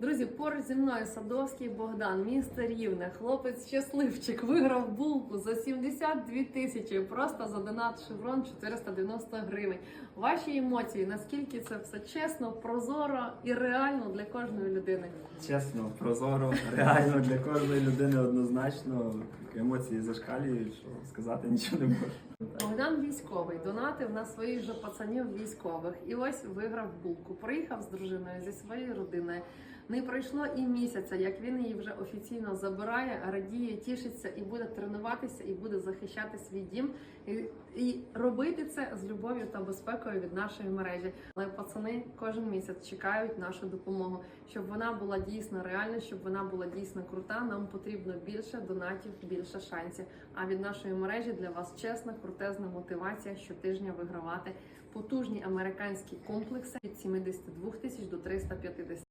Друзі, поруч зі мною Садовський Богдан, місто Рівне, хлопець щасливчик, виграв булку за 72 тисячі, просто за донат Шеврон 490 гривень. Ваші емоції, наскільки це все чесно, прозоро і реально для кожної людини? Чесно, прозоро, реально для кожної людини однозначно. Емоції зашкалюють, що сказати нічого не можу. Богдан військовий, донатив на своїх же пацанів військових. І ось виграв булку. Приїхав з дружиною зі своєю родиною. Не пройшло і місяця, як він її вже офіційно забирає, радіє, тішиться і буде тренуватися, і буде захищати свій дім і, і робити це з любов'ю та безпекою від нашої мережі. Але пацани кожен місяць чекають нашу допомогу, щоб вона була дійсно реальна, щоб вона була дійсно крута. Нам потрібно більше донатів, більше шансів. А від нашої мережі для вас чесна, крутезна мотивація щотижня вигравати потужні американські комплекси від 72 тисяч до 350.